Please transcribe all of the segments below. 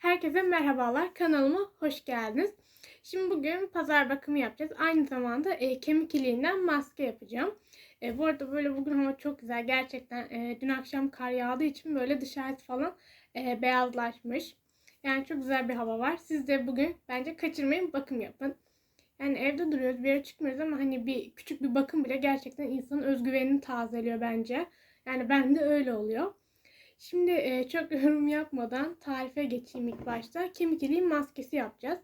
Herkese merhabalar. Kanalıma hoş geldiniz. Şimdi bugün pazar bakımı yapacağız. Aynı zamanda e, kemik iliğinden maske yapacağım. E, bu arada böyle bugün hava çok güzel. Gerçekten e, dün akşam kar yağdığı için böyle dışarısı falan e, beyazlaşmış. Yani çok güzel bir hava var. Siz de bugün bence kaçırmayın bakım yapın. Yani evde duruyoruz bir yere çıkmıyoruz ama hani bir küçük bir bakım bile gerçekten insanın özgüvenini tazeliyor bence. Yani ben de öyle oluyor. Şimdi e, çok yorum yapmadan tarife geçeyim ilk başta. Kemik iliği maskesi yapacağız.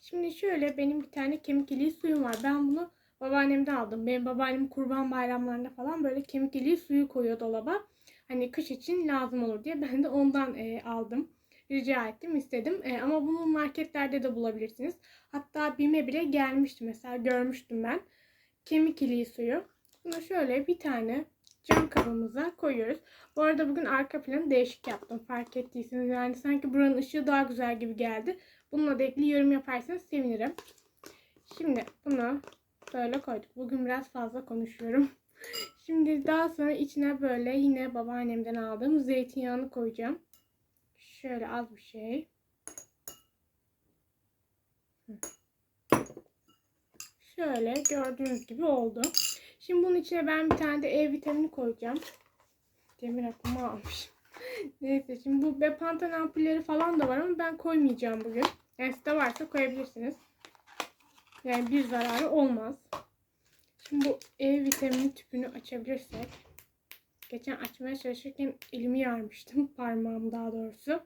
Şimdi şöyle benim bir tane kemik iliği suyum var. Ben bunu babaannemden aldım. Benim babaannem kurban bayramlarında falan böyle kemik iliği suyu koyuyor dolaba. Hani kış için lazım olur diye ben de ondan e, aldım. Rica ettim, istedim. E, ama bunu marketlerde de bulabilirsiniz. Hatta BİM'e bile gelmişti mesela görmüştüm ben. Kemik iliği suyu. Bunu şöyle bir tane cam kabımıza koyuyoruz. Bu arada bugün arka planı değişik yaptım fark ettiyseniz. Yani sanki buranın ışığı daha güzel gibi geldi. Bununla da ilgili yorum yaparsanız sevinirim. Şimdi bunu böyle koyduk. Bugün biraz fazla konuşuyorum. Şimdi daha sonra içine böyle yine babaannemden aldığım zeytinyağını koyacağım. Şöyle az bir şey. Şöyle gördüğünüz gibi oldu. Şimdi bunun içine ben bir tane de E vitamini koyacağım. Demir akımı almış. Neyse şimdi bu Bepantan ampulleri falan da var ama ben koymayacağım bugün. Yani sizde varsa koyabilirsiniz. Yani bir zararı olmaz. Şimdi bu E vitamini tüpünü açabilirsek. Geçen açmaya çalışırken elimi yarmıştım. Parmağım daha doğrusu.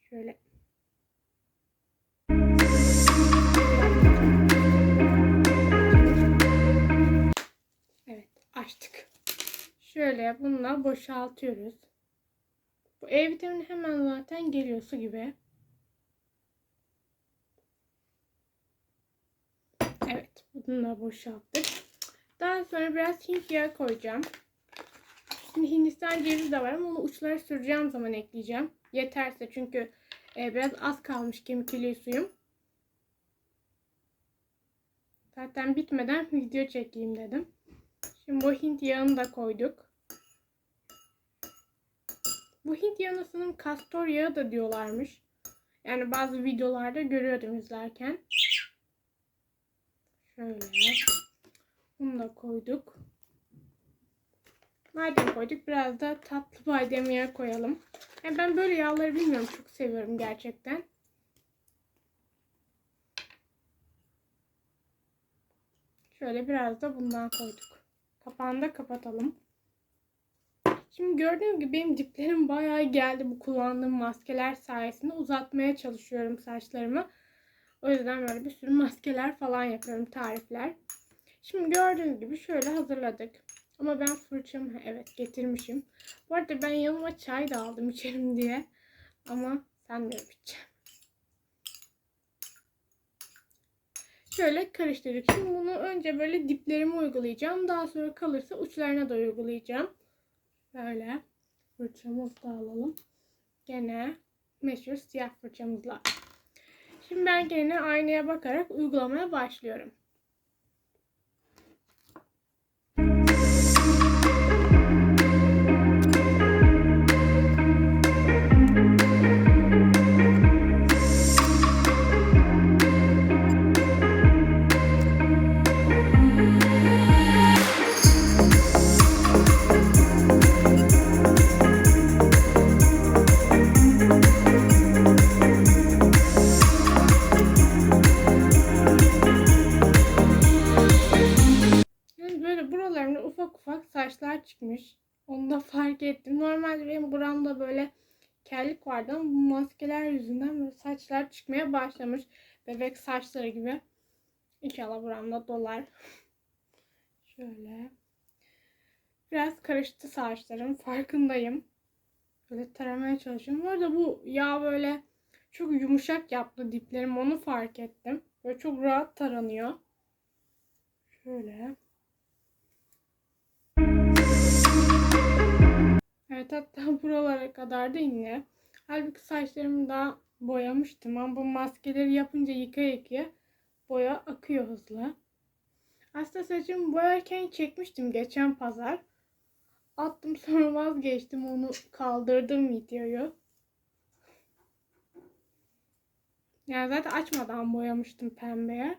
Şöyle. Açtık. Şöyle bununla boşaltıyoruz. Bu E vitamini hemen zaten geliyor su gibi. Evet bununla boşalttık. Daha sonra biraz Hint yağı koyacağım. Şimdi Hindistan cevizi de var ama onu uçlara süreceğim zaman ekleyeceğim. Yeterse çünkü e, biraz az kalmış kemik iliği suyum. Zaten bitmeden video çekeyim dedim. Şimdi bu Hint yağını da koyduk. Bu Hint yağına sanırım kastor yağı da diyorlarmış. Yani bazı videolarda görüyordum izlerken. Şöyle. Bunu da koyduk. Madem koyduk biraz da tatlı badem yağı koyalım. Yani ben böyle yağları bilmiyorum. Çok seviyorum gerçekten. Şöyle biraz da bundan koyduk. Kapağını da kapatalım. Şimdi gördüğünüz gibi benim diplerim bayağı geldi bu kullandığım maskeler sayesinde. Uzatmaya çalışıyorum saçlarımı. O yüzden böyle bir sürü maskeler falan yapıyorum tarifler. Şimdi gördüğünüz gibi şöyle hazırladık. Ama ben fırçamı evet getirmişim. Bu arada ben yanıma çay da aldım içerim diye. Ama sanmıyorum içeceğim. Şöyle karıştırdık. Şimdi bunu önce böyle diplerime uygulayacağım. Daha sonra kalırsa uçlarına da uygulayacağım. Böyle fırçamızı da alalım. Gene meşhur siyah fırçamızla. Şimdi ben gene aynaya bakarak uygulamaya başlıyorum. Fark ettim. Normalde benim buramda böyle kellik vardı ama bu maskeler yüzünden böyle saçlar çıkmaya başlamış. Bebek saçları gibi. İnşallah buramda dolar. Şöyle. Biraz karıştı saçlarım. Farkındayım. Böyle taramaya çalışıyorum. Bu arada bu yağ böyle çok yumuşak yaptı diplerim. Onu fark ettim. Böyle çok rahat taranıyor. Şöyle. Evet hatta buralara kadar da indi. Halbuki saçlarımı daha boyamıştım ama bu maskeleri yapınca yıka yıkaya boya akıyor hızlı. Aslında saçımı boyarken çekmiştim geçen pazar. Attım sonra vazgeçtim onu kaldırdım videoyu. Yani zaten açmadan boyamıştım pembeye.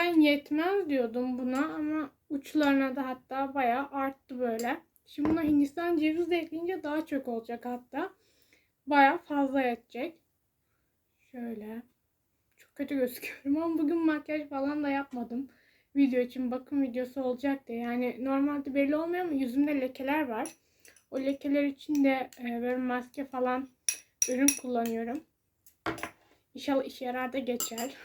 Ben yetmez diyordum buna ama uçlarına da hatta bayağı arttı böyle. Şimdi buna Hindistan cevizi de ekleyince daha çok olacak hatta. Bayağı fazla yetecek. Şöyle. Çok kötü gözüküyorum ama bugün makyaj falan da yapmadım. Video için bakım videosu olacak diye. Yani normalde belli olmuyor ama yüzümde lekeler var. O lekeler için de e, böyle maske falan ürün kullanıyorum. İnşallah işe yarar da geçer.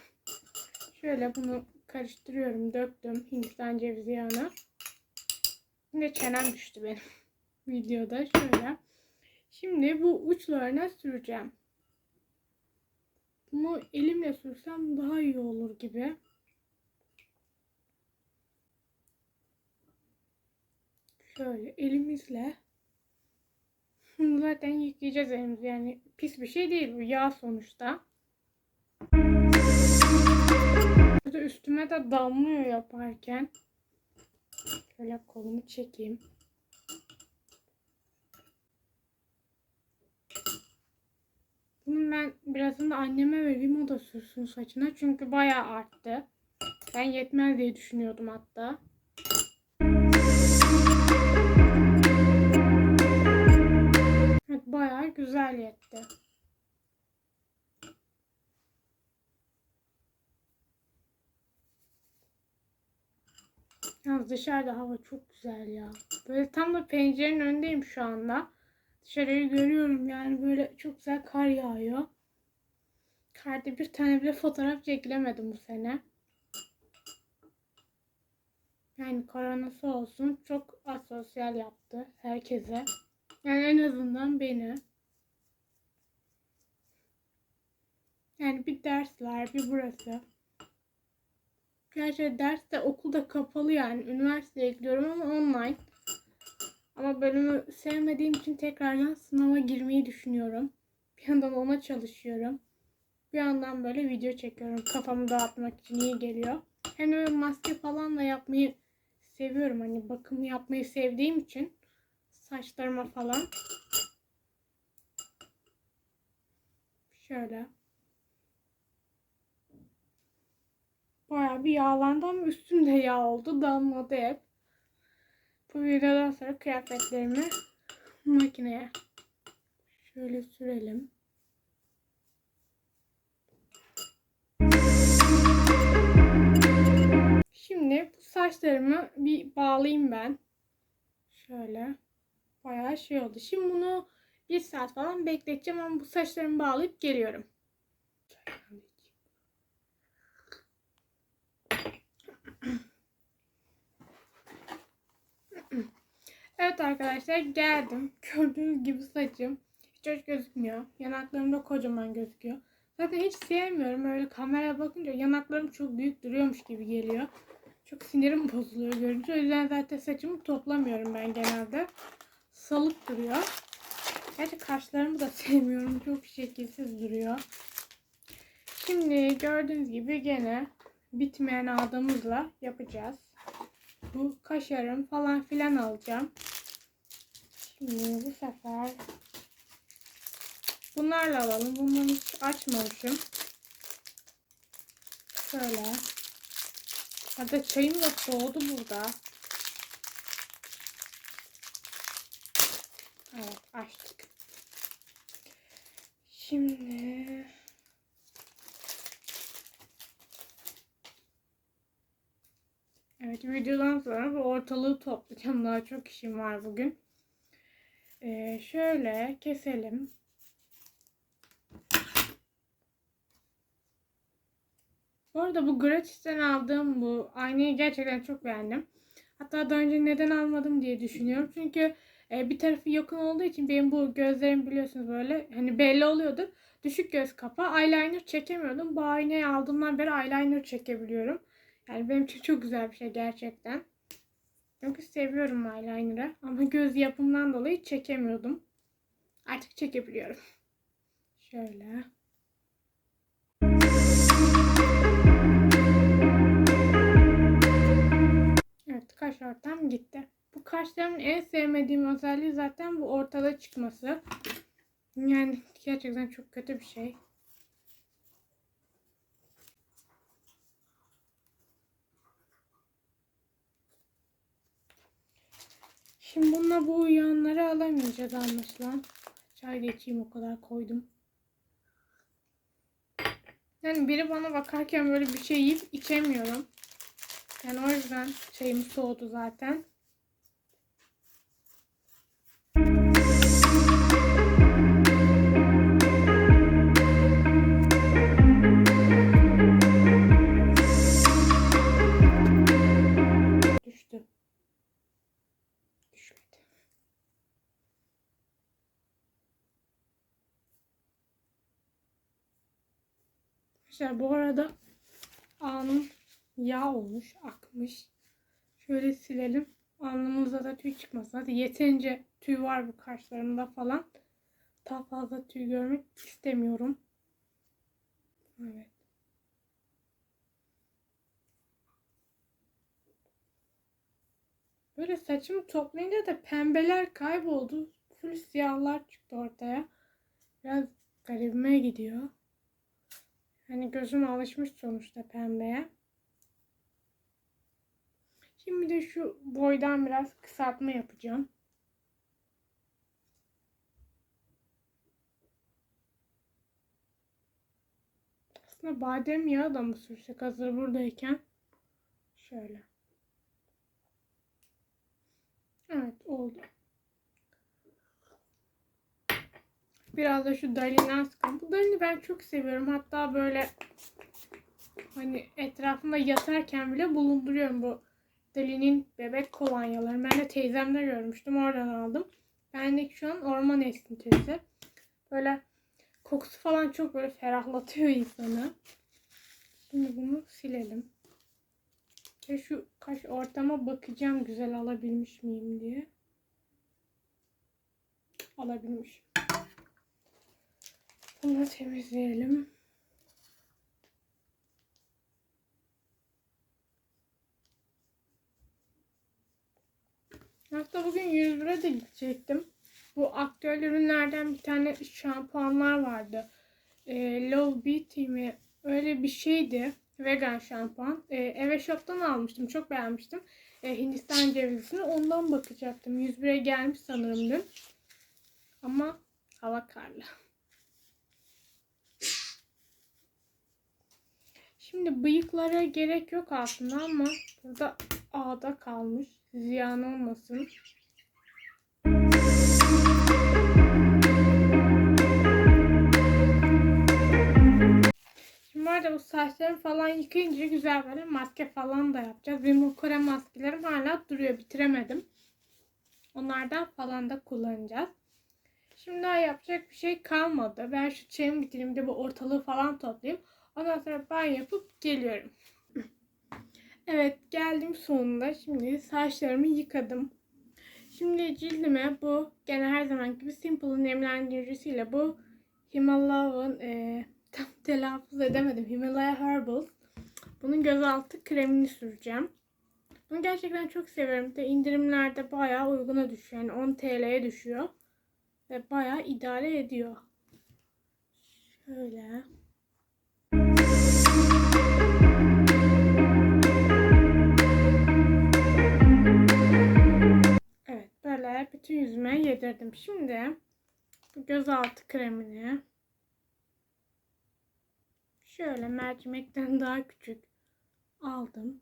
Şöyle bunu karıştırıyorum. Döktüm Hindistan cevizi yağına. Şimdi çenem düştü benim videoda. Şöyle. Şimdi bu uçlarına süreceğim. Bunu elimle sürsem daha iyi olur gibi. Şöyle elimizle zaten yıkayacağız elimizi. Yani pis bir şey değil bu yağ sonuçta. Burada üstüme de damlıyor yaparken. Şöyle kolumu çekeyim. Bunu ben birazını da anneme vereyim o da sürsün saçına. Çünkü bayağı arttı. Ben yetmez diye düşünüyordum hatta. Evet bayağı güzel yetti. Yalnız dışarıda hava çok güzel ya. Böyle tam da pencerenin önündeyim şu anda. Dışarıyı görüyorum yani böyle çok güzel kar yağıyor. Karda bir tane bile fotoğraf çekilemedim bu sene. Yani koronası olsun çok asosyal yaptı herkese. Yani en azından beni. Yani bir ders var, bir burası. Gerçi ders de okulda kapalı yani. Üniversiteye gidiyorum ama online. Ama bölümü sevmediğim için tekrardan sınava girmeyi düşünüyorum. Bir yandan ona çalışıyorum. Bir yandan böyle video çekiyorum. Kafamı dağıtmak için iyi geliyor. Hem de maske falan da yapmayı seviyorum. Hani bakımı yapmayı sevdiğim için saçlarıma falan. Şöyle. Bayağı bir yağlandı ama üstümde yağ oldu. Damladı hep. Bu videodan sonra kıyafetlerimi makineye şöyle sürelim. Şimdi bu saçlarımı bir bağlayayım ben. Şöyle. Bayağı şey oldu. Şimdi bunu bir saat falan bekleteceğim ama bu saçlarımı bağlayıp geliyorum. Evet arkadaşlar geldim. Gördüğünüz gibi saçım hiç hoş gözükmüyor. Yanaklarım da kocaman gözüküyor. Zaten hiç sevmiyorum. Öyle kameraya bakınca yanaklarım çok büyük duruyormuş gibi geliyor. Çok sinirim bozuluyor görünce. O yüzden zaten saçımı toplamıyorum ben genelde. Salık duruyor. Gerçi kaşlarımı da sevmiyorum. Çok şekilsiz duruyor. Şimdi gördüğünüz gibi gene bitmeyen ağdamızla yapacağız. Bu kaşarım falan filan alacağım. Şimdi bu sefer bunlarla alalım. Bunları hiç açmamışım. Şöyle. Hatta çayım da soğudu burada. Evet açtık. Şimdi Evet videodan sonra bu ortalığı toplayacağım. Daha çok işim var bugün. Ee, şöyle keselim. Bu arada bu Gratis'ten aldığım bu aynayı gerçekten çok beğendim. Hatta daha önce neden almadım diye düşünüyorum. Çünkü e, bir tarafı yakın olduğu için benim bu gözlerim biliyorsunuz böyle hani belli oluyordu. Düşük göz kapağı eyeliner çekemiyordum. Bu aynayı aldığımdan beri eyeliner çekebiliyorum. Yani benim için çok güzel bir şey gerçekten. Çünkü seviyorum eyeliner'ı. Ama göz yapımından dolayı çekemiyordum. Artık çekebiliyorum. Şöyle. Evet kaş ortam gitti. Bu kaşlarımın en sevmediğim özelliği zaten bu ortada çıkması. Yani gerçekten çok kötü bir şey. Şimdi bununla bu uyanları alamayacağız anlaşılan. Çay da o kadar koydum. Yani biri bana bakarken böyle bir şey yiyip içemiyorum. Yani o yüzden şeyim soğudu zaten. Düşmedi. Arkadaşlar bu arada alnım yağ olmuş, akmış. Şöyle silelim. Alnımızda da tüy çıkmasın. Hadi yeterince tüy var bu kaşlarımda falan. Daha fazla tüy görmek istemiyorum. Evet. Böyle saçımı toplayınca da pembeler kayboldu. Full siyahlar çıktı ortaya. Biraz garibime gidiyor. Hani gözüm alışmış sonuçta pembeye. Şimdi de şu boydan biraz kısaltma yapacağım. Aslında badem yağı da mı sürsek hazır buradayken? Şöyle. Evet oldu. Biraz da şu dalinden sıkalım. Bu dalini ben çok seviyorum. Hatta böyle hani etrafımda yatarken bile bulunduruyorum bu Dali'nin bebek kolonyaları. Ben de teyzemde görmüştüm. Oradan aldım. Bendeki şu an orman esintisi. Böyle kokusu falan çok böyle ferahlatıyor insanı. Şimdi bunu silelim. Ve şu kaş ortama bakacağım güzel alabilmiş miyim diye. Alabilmiş. Bunu temizleyelim. Hatta bugün 100 lira gidecektim. Bu aktüel ürünlerden bir tane şampuanlar vardı. E, Love Beauty mi? Öyle bir şeydi. Vegan şampuan. E, eve shop'tan almıştım. Çok beğenmiştim. E, Hindistan cevizini. Ondan bakacaktım. 101'e gelmiş sanırım dün. Ama hava karlı. Şimdi bıyıklara gerek yok aslında ama burada ağda kalmış. Ziyan olmasın. Arada bu saçlarımı falan yıkayınca güzel böyle maske falan da yapacağız. Benim o Kore maskelerim hala duruyor. Bitiremedim. Onlardan falan da kullanacağız. Şimdi daha yapacak bir şey kalmadı. Ben şu çayımı bitireyim de bu ortalığı falan toplayayım. Ondan sonra ben yapıp geliyorum. Evet geldim sonunda. Şimdi saçlarımı yıkadım. Şimdi cildime bu gene her zaman gibi Simple'ın nemlendiricisiyle bu Himalaya'nın e, tam telaffuz edemedim. Himalaya Herbals. Bunun gözaltı kremini süreceğim. Bunu gerçekten çok seviyorum. De indirimlerde bayağı uyguna düşüyor. Yani 10 TL'ye düşüyor. Ve bayağı idare ediyor. Şöyle. Evet böyle bütün yüzüme yedirdim. Şimdi bu gözaltı kremini şöyle mercimekten daha küçük aldım.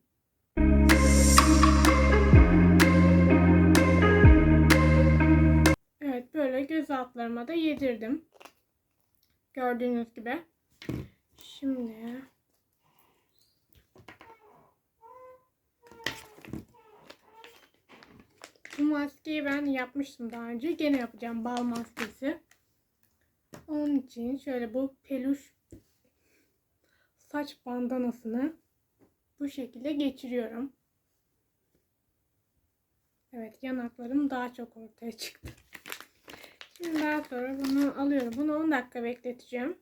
Evet böyle göz altlarıma da yedirdim. Gördüğünüz gibi. Şimdi bu maskeyi ben yapmıştım daha önce. Gene yapacağım bal maskesi. Onun için şöyle bu peluş saç bandanasını bu şekilde geçiriyorum. Evet yanaklarım daha çok ortaya çıktı. Şimdi daha sonra bunu alıyorum. Bunu 10 dakika bekleteceğim.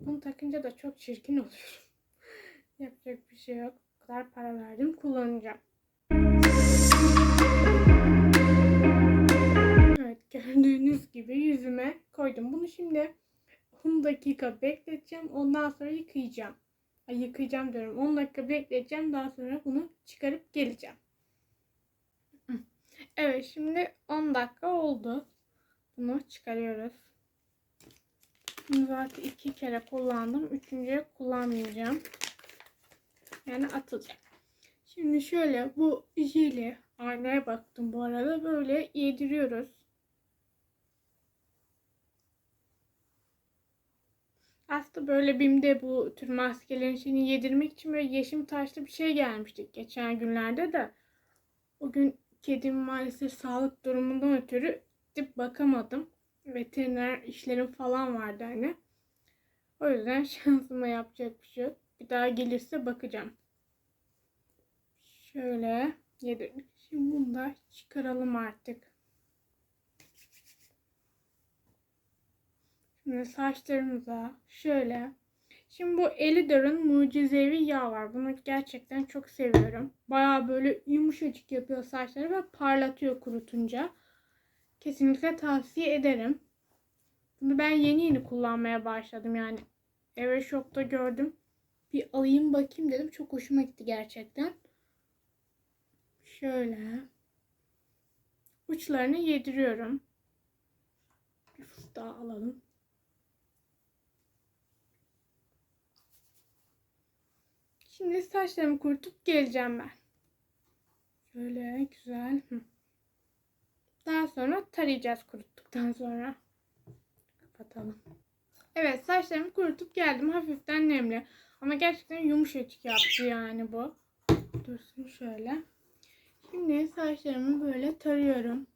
Bunu takınca da çok çirkin oluyorum. Yapacak bir şey yok. O kadar para verdim kullanacağım. Evet gördüğünüz gibi yüzüme koydum. Bunu şimdi 10 dakika bekleteceğim. Ondan sonra yıkayacağım. Ay, yıkayacağım diyorum. 10 dakika bekleteceğim. Daha sonra bunu çıkarıp geleceğim. Evet şimdi 10 dakika oldu. Bunu çıkarıyoruz. Bunu zaten iki kere kullandım. Üçüncüye kullanmayacağım. Yani atılacak. Şimdi şöyle bu jeli aynaya baktım bu arada böyle yediriyoruz. Aslında böyle BİM'de bu tür maskelerin şeyini yedirmek için böyle yeşim taşlı bir şey gelmiştik geçen günlerde de. O gün kedim maalesef sağlık durumundan ötürü gidip bakamadım. Veteriner işlerim falan vardı hani. O yüzden şansıma yapacak bir şey yok. Bir daha gelirse bakacağım. Şöyle yedirdik. Şimdi bunu da çıkaralım artık. Şimdi saçlarımıza şöyle. Şimdi bu Elidor'un mucizevi yağ var. Bunu gerçekten çok seviyorum. Baya böyle yumuşacık yapıyor saçları ve parlatıyor kurutunca. Kesinlikle tavsiye ederim. Bunu ben yeni yeni kullanmaya başladım yani. Eve şokta gördüm. Bir alayım bakayım dedim. Çok hoşuma gitti gerçekten. Şöyle. Uçlarını yediriyorum. Bir fıs daha alalım. Şimdi saçlarımı kurutup geleceğim ben. Şöyle güzel. Daha sonra tarayacağız kuruttuktan sonra. Kapatalım. Evet saçlarımı kurutup geldim. Hafiften nemli. Ama gerçekten yumuşacık yaptı yani bu. Dursun şöyle. Şimdi saçlarımı böyle tarıyorum.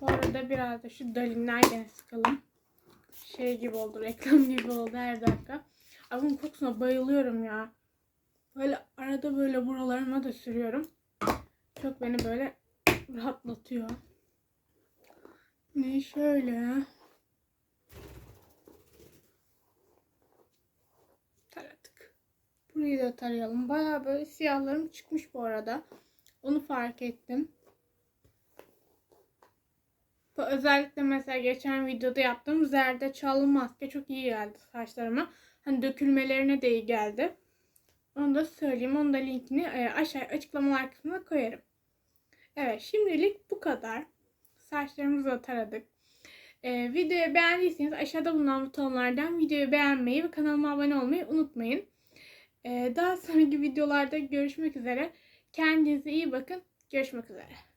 Bu arada biraz da şu dalinlerden sıkalım. Şey gibi oldu, reklam gibi oldu her dakika. Ama kokusuna bayılıyorum ya. Böyle arada böyle buralarıma da sürüyorum. Çok beni böyle rahatlatıyor. Ne şöyle. Taradık. Burayı da tarayalım. Baya böyle siyahlarım çıkmış bu arada. Onu fark ettim. Özellikle mesela geçen videoda yaptığım zerdeçallı maske çok iyi geldi saçlarıma. Hani dökülmelerine de iyi geldi. Onu da söyleyeyim. Onun da linkini e, aşağı açıklamalar kısmına koyarım. Evet şimdilik bu kadar. Saçlarımızı da taradık. Ee, videoyu beğendiyseniz aşağıda bulunan butonlardan videoyu beğenmeyi ve kanalıma abone olmayı unutmayın. Ee, daha sonraki videolarda görüşmek üzere. Kendinize iyi bakın. Görüşmek üzere.